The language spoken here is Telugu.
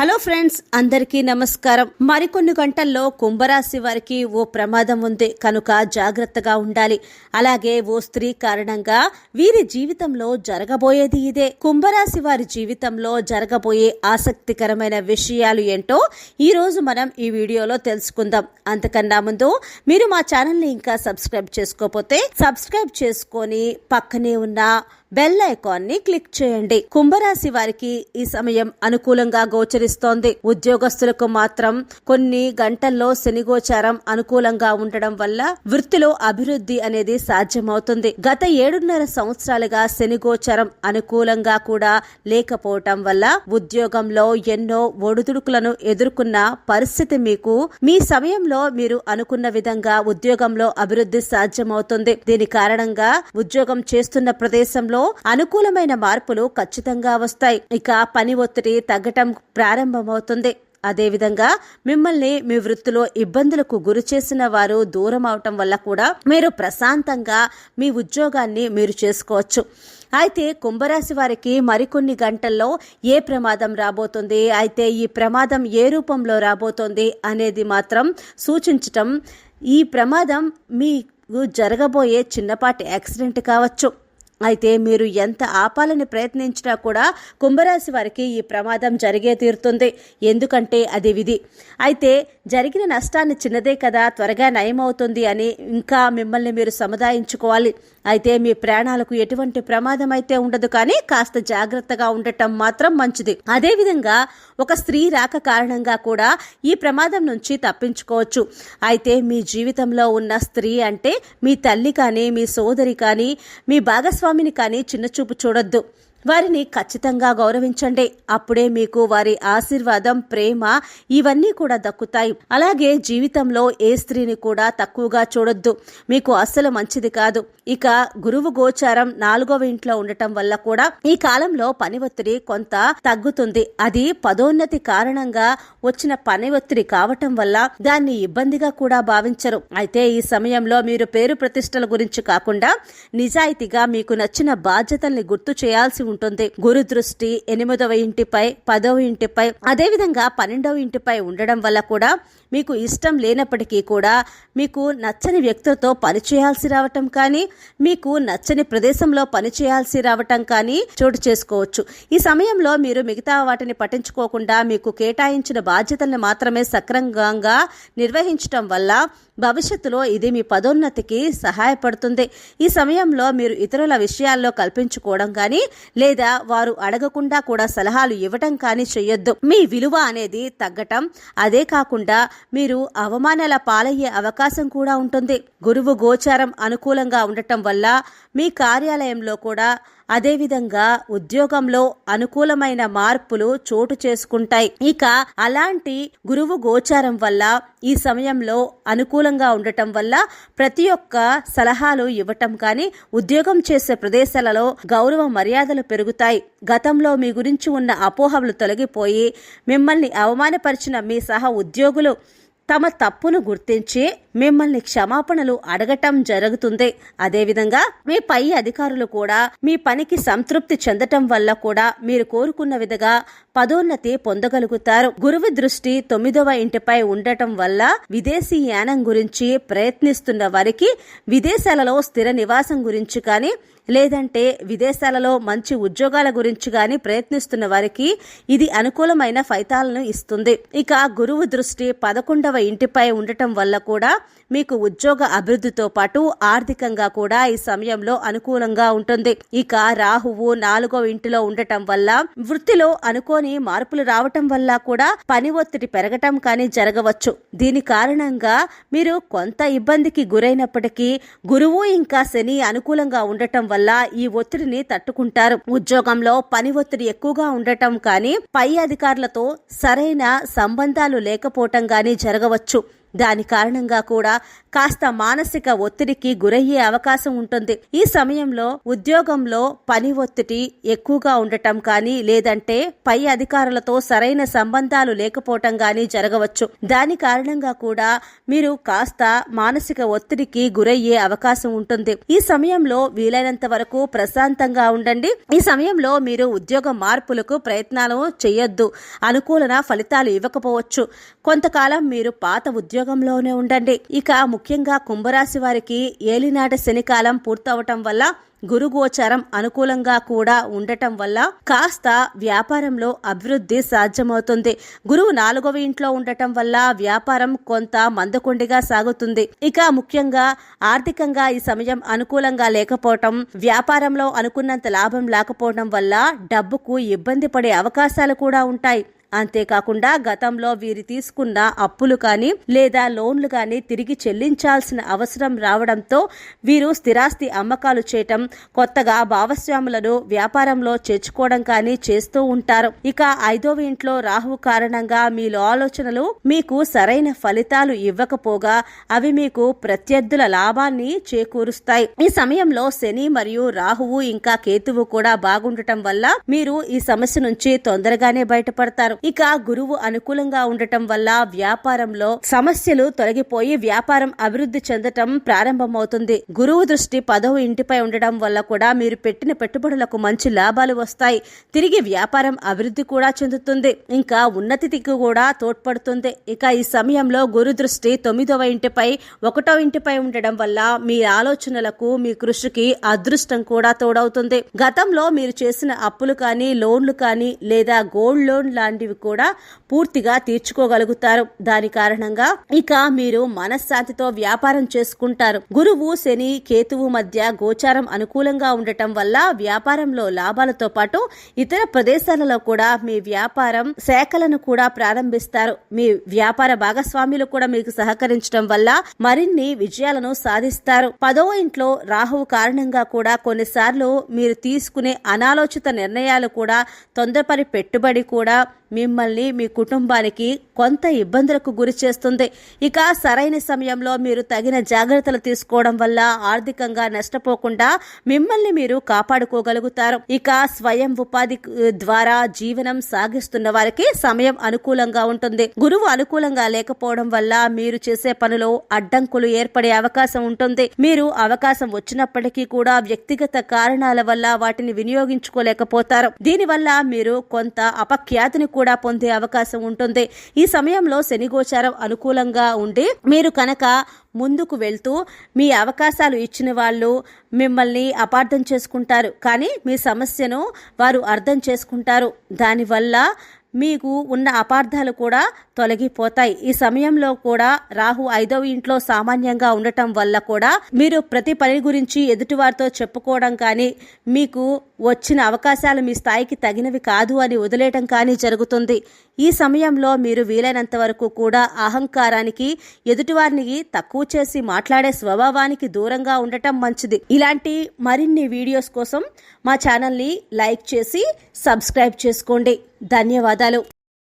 హలో ఫ్రెండ్స్ అందరికీ నమస్కారం. మరికొన్ని గంటల్లో కుంభరాశి వారికి ఓ ప్రమాదం ఉంది. కనుక జాగ్రత్తగా ఉండాలి. అలాగే ఓ స్త్రీ కారణంగా వీరి జీవితంలో జరగబోయేది ఇదే. కుంభరాశి వారి జీవితంలో జరగబోయే ఆసక్తికరమైన విషయాలు ఏంటో ఈ రోజు మనం ఈ వీడియోలో తెలుసుకుందాం. అంతకన్నా ముందు మీరు మా ఛానల్ని ఇంకా సబ్స్క్రైబ్ చేసుకోకపోతే సబ్స్క్రైబ్ చేసుకొని పక్కనే ఉన్న బెల్ ఐకాన్ని క్లిక్ చేయండి. కుంభరాశి వారికి ఈ సమయం అనుకూలంగా గోచరిస్తోంది. ఉద్యోగస్తులకు మాత్రం కొన్ని గంటల్లో శని గోచారం అనుకూలంగా ఉండడం వల్ల వృత్తిలో అభివృద్ధి అనేది సాధ్యమవుతుంది. గత ఏడున్నర సంవత్సరాలుగా శని గోచారం అనుకూలంగా కూడా లేకపోవటం వల్ల ఉద్యోగంలో ఎన్నో ఒడిదుడుకులను ఎదుర్కొన్న పరిస్థితి మీకు మీ సమయంలో మీరు అనుకున్న విధంగా ఉద్యోగంలో అభివృద్ధి సాధ్యమవుతుంది. దీని కారణంగా ఉద్యోగం చేస్తున్న ప్రదేశంలో అనుకూలమైన మార్పులు ఖచ్చితంగా వస్తాయి. ఇక పని ఒత్తిడి తగ్గటం ప్రారంభమవుతుంది. అదేవిధంగా మిమ్మల్ని మీ వృత్తిలో ఇబ్బందులకు గురి చేసిన వారు దూరం అవటం వల్ల కూడా మీరు ప్రశాంతంగా మీ ఉద్యోగాన్ని మీరు చేసుకోవచ్చు. అయితే కుంభరాశి వారికి మరికొన్ని గంటల్లో ఏ ప్రమాదం రాబోతుంది? అయితే ఈ ప్రమాదం ఏ రూపంలో రాబోతుంది అనేది మాత్రం సూచించటం ఈ ప్రమాదం మీకు జరగబోయే చిన్నపాటి యాక్సిడెంట్ కావచ్చు. అయితే మీరు ఎంత ఆపాలని ప్రయత్నించినా కూడా కుంభరాశి వారికి ఈ ప్రమాదం జరిగే తీరుతుంది. ఎందుకంటే అది విధి. అయితే జరిగిన నష్టాన్ని చిన్నదే కదా త్వరగా నయమవుతుంది అని ఇంకా మిమ్మల్ని మీరు సముదాయించుకోవాలి. అయితే మీ ప్రాణాలకు ఎటువంటి ప్రమాదం అయితే ఉండదు కానీ కాస్త జాగ్రత్తగా ఉండటం మాత్రం మంచిది. అదేవిధంగా ఒక స్త్రీ రాక కారణంగా కూడా ఈ ప్రమాదం నుంచి తప్పించుకోవచ్చు. అయితే మీ జీవితంలో ఉన్న స్త్రీ అంటే మీ తల్లి కానీ మీ సోదరి కానీ మీ భాగస్వామిని కానీ చిన్నచూపు చూడొద్దు. వారిని ఖచ్చితంగా గౌరవించండి. అప్పుడే మీకు వారి ఆశీర్వాదం ప్రేమ ఇవన్నీ కూడా దక్కుతాయి. అలాగే జీవితంలో ఏ స్త్రీని కూడా తక్కువగా చూడొద్దు. మీకు అస్సలు మంచిది కాదు. ఇక గురువు గోచారం నాలుగవ ఇంట్లో ఉండటం వల్ల కూడా ఈ కాలంలో పని ఒత్తిడి కొంత తగ్గుతుంది. అది పదోన్నతి కారణంగా వచ్చిన పని ఒత్తిడి కావటం వల్ల దాన్ని ఇబ్బందిగా కూడా భావించరు. అయితే ఈ సమయంలో మీరు పేరు ప్రతిష్టల గురించి కాకుండా నిజాయితీగా మీకు నచ్చిన బాధ్యతల్ని గుర్తు చేయాల్సి ఉంటుంది. గురు దృష్టి ఎనిమిదవ ఇంటిపై పదవ ఇంటిపై అదేవిధంగా పన్నెండవ ఇంటిపై ఉండడం వల్ల కూడా మీకు ఇష్టం లేనప్పటికీ కూడా మీకు నచ్చని వ్యక్తులతో పనిచేయాల్సి రావటం కానీ మీకు నచ్చని ప్రదేశంలో పనిచేయాల్సి రావటం కానీ చోటు చేసుకోవచ్చు. ఈ సమయంలో మీరు మిగతా వాటిని పట్టించుకోకుండా మీకు కేటాయించిన బాధ్యతల్ని మాత్రమే సక్రమంగా నిర్వహించటం వల్ల భవిష్యత్తులో ఇది మీ పదోన్నతికి సహాయపడుతుంది. ఈ సమయంలో మీరు ఇతరుల విషయాల్లో కల్పించుకోవడం కానీ లేదా వారు అడగకుండా కూడా సలహాలు ఇవ్వటం కానీ చెయ్యొద్దు. మీ విలువ అనేది తగ్గటం అదే కాకుండా మీరు అవమానాల పాలయ్యే అవకాశం కూడా ఉంటుంది. గురువు గోచారం అనుకూలంగా ఉండటం వల్ల మీ కార్యాలయంలో కూడా అదేవిధంగా ఉద్యోగంలో అనుకూలమైన మార్పులు చోటు చేసుకుంటాయి. ఇక అలాంటి గురువు గోచారం వల్ల ఈ సమయంలో అనుకూలంగా ఉండటం వల్ల ప్రతి ఒక్క సలహాలు ఇవ్వటం కానీ ఉద్యోగం చేసే ప్రదేశాలలో గౌరవ మర్యాదలు పెరుగుతాయి. గతంలో మీ గురించి ఉన్న అపోహలు తొలగిపోయి మిమ్మల్ని అవమానపరిచిన మీ సహ ఉద్యోగులు తమ తప్పును గుర్తించి మిమ్మల్ని క్షమాపణలు అడగటం జరుగుతుంది. అదేవిధంగా మీ పై అధికారులు కూడా మీ పనికి సంతృప్తి చెందటం వల్ల కూడా మీరు కోరుకున్న విధంగా పదోన్నతి పొందగలుగుతారు. గురువు దృష్టి తొమ్మిదవ ఇంటిపై ఉండటం వల్ల విదేశీ యానం గురించి ప్రయత్నిస్తున్న వారికి విదేశాలలో స్థిర నివాసం గురించి కానీ లేదంటే విదేశాలలో మంచి ఉద్యోగాల గురించి గాని ప్రయత్నిస్తున్న వారికి ఇది అనుకూలమైన ఫలితాలను ఇస్తుంది. ఇక గురువు దృష్టి పదకొండవ ఇంటిపై ఉండటం వల్ల కూడా మీకు ఉద్యోగ అభివృద్ధితో పాటు ఆర్థికంగా కూడా ఈ సమయంలో అనుకూలంగా ఉంటుంది. ఇక రాహువు నాలుగో ఇంటిలో ఉండటం వల్ల వృత్తిలో అనుకూల పనిలోని మార్పులు రావటం వల్ల కూడా పని ఒత్తిడి పెరగటం కానీ జరగవచ్చు. దీని కారణంగా మీరు కొంత ఇబ్బందికి గురైనప్పటికీ గురువు ఇంకా శని అనుకూలంగా ఉండటం వల్ల ఈ ఒత్తిడిని తట్టుకుంటారు. ఉద్యోగంలో పని ఒత్తిడి ఎక్కువగా ఉండటం కానీ పై అధికారులతో సరైన సంబంధాలు లేకపోవటం కానీ జరగవచ్చు. దాని కారణంగా కూడా కాస్త మానసిక ఒత్తిడికి గురయ్యే అవకాశం ఉంటుంది. ఈ సమయంలో ఉద్యోగంలో పని ఒత్తిడి ఎక్కువగా ఉండటం కానీ లేదంటే పై అధికారులతో సరైన సంబంధాలు లేకపోవటం కానీ జరగవచ్చు. దాని కారణంగా కూడా మీరు కాస్త మానసిక ఒత్తిడికి గురయ్యే అవకాశం ఉంటుంది. ఈ సమయంలో వీలైనంత వరకు ప్రశాంతంగా ఉండండి. ఈ సమయంలో మీరు ఉద్యోగ మార్పులకు ప్రయత్నాలు చేయొద్దు. అనుకూలన ఫలితాలు ఇవ్వకపోవచ్చు. కొంతకాలం మీరు పాత ఉద్యోగంలోనే ఉండండి. ఇక ముఖ్యంగా కుంభరాశి వారికి ఏలినాట శనికాలం పూర్తవటం వల్ల గురుగోచారం అనుకూలంగా కూడా ఉండటం వల్ల కాస్త వ్యాపారంలో అభివృద్ధి సాధ్యమవుతుంది. గురువు నాలుగవ ఇంట్లో ఉండటం వల్ల వ్యాపారం కొంత మందకొండిగా సాగుతుంది. ఇక ముఖ్యంగా ఆర్థికంగా ఈ సమయం అనుకూలంగా లేకపోవటం వ్యాపారంలో అనుకున్నంత లాభం లేకపోవడం వల్ల డబ్బుకు ఇబ్బంది పడే అవకాశాలు కూడా ఉంటాయి. అంతేకాకుండా గతంలో వీరు తీసుకున్న అప్పులు కానీ లేదా లోన్లు కానీ తిరిగి చెల్లించాల్సిన అవసరం రావడంతో వీరు స్థిరాస్తి అమ్మకాలు చేయటం కొత్తగా భాగస్వాములను వ్యాపారంలో చేర్చుకోవడం కానీ చేస్తూ ఉంటారు. ఇక ఐదవ ఇంట్లో రాహు కారణంగా మీలో ఆలోచనలు మీకు సరైన ఫలితాలు ఇవ్వకపోగా అవి మీకు ప్రత్యర్థుల లాభాన్ని చేకూరుస్తాయి. ఈ సమయంలో శని మరియు రాహువు ఇంకా కేతువు కూడా బాగుండటం వల్ల మీరు ఈ సమస్య నుంచి తొందరగానే బయటపడతారు. ఇక గురువు అనుకూలంగా ఉండటం వల్ల వ్యాపారంలో సమస్యలు తొలగిపోయి వ్యాపారం అభివృద్ధి చెందటం ప్రారంభమవుతుంది. గురువు దృష్టి పదవ ఇంటిపై ఉండడం వల్ల కూడా మీరు పెట్టిన పెట్టుబడులకు మంచి లాభాలు వస్తాయి. తిరిగి వ్యాపారం అభివృద్ధి కూడా చెందుతుంది. ఇంకా ఉన్నతి దిక్కు కూడా తోడ్పడుతుంది. ఇక ఈ సమయంలో గురు దృష్టి తొమ్మిదవ ఇంటిపై ఒకటో ఇంటిపై ఉండడం వల్ల మీ ఆలోచనలకు మీ కృషికి అదృష్టం కూడా తోడవుతుంది. గతంలో మీరు చేసిన అప్పులు కానీ లోన్లు కానీ లేదా గోల్డ్ లోన్ లాంటివి కూడా పూర్తిగా తీర్చుకోగలుగుతారు. దాని కారణంగా ఇక మీరు మనశ్శాంతితో వ్యాపారం చేసుకుంటారు. గురువు శని కేతువు మధ్య గోచారం అనుకూలంగా ఉండటం వల్ల వ్యాపారంలో లాభాలతో పాటు ఇతర ప్రదేశాలలో కూడా మీ వ్యాపారం శాఖలను కూడా ప్రారంభిస్తారు. మీ వ్యాపార భాగస్వాములు కూడా మీకు సహకరించడం వల్ల మరిన్ని విజయాలను సాధిస్తారు. పదో ఇంట్లో రాహువు కారణంగా కూడా కొన్నిసార్లు మీరు తీసుకునే అనాలోచిత నిర్ణయాలు కూడా తొందరపరి పెట్టుబడి కూడా మీ మిమ్మల్ని మీ కుటుంబానికి కొంత ఇబ్బందులకు గురి చేస్తుంది. ఇక సరైన సమయంలో మీరు తగిన జాగ్రత్తలు తీసుకోవడం వల్ల ఆర్థికంగా నష్టపోకుండా మిమ్మల్ని మీరు కాపాడుకోగలుగుతారు. ఇక స్వయం ఉపాధి ద్వారా జీవనం సాగిస్తున్న వారికి సమయం అనుకూలంగా ఉంటుంది. గురువు అనుకూలంగా లేకపోవడం వల్ల మీరు చేసే పనిలో అడ్డంకులు ఏర్పడే అవకాశం ఉంటుంది. మీరు అవకాశం వచ్చినప్పటికీ కూడా వ్యక్తిగత కారణాల వల్ల వాటిని వినియోగించుకోలేకపోతారు. దీనివల్ల మీరు కొంత అపఖ్యాతిని కూడా పొందే అవకాశం ఉంటుంది. ఈ సమయంలో శని గోచారం అనుకూలంగా ఉండి మీరు కనుక ముందుకు వెళ్తూ మీ అవకాశాలు ఇచ్చిన వాళ్ళు మిమ్మల్ని అపార్థం చేసుకుంటారు. కానీ మీ సమస్యను వారు అర్థం చేసుకుంటారు. దానివల్ల మీకు ఉన్న అపార్థాలు కూడా తొలగిపోతాయి. ఈ సమయంలో కూడా రాహు ఐదవ ఇంట్లో సామాన్యంగా ఉండటం వల్ల కూడా మీరు ప్రతి పని గురించి ఎదుటివారితో చెప్పుకోవడం కానీ మీకు వచ్చిన అవకాశాలు మీ స్థాయికి తగినవి కాదు అని వదిలేయటం కానీ జరుగుతుంది. ఈ సమయంలో మీరు వీలైనంత వరకు కూడా అహంకారానికి ఎదుటివారిని తక్కువ చేసి మాట్లాడే స్వభావానికి దూరంగా ఉండటం మంచిది. ఇలాంటి మరిన్ని వీడియోస్ కోసం మా ఛానల్ని లైక్ చేసి సబ్స్క్రైబ్ చేసుకోండి. ధన్యవాదాలు.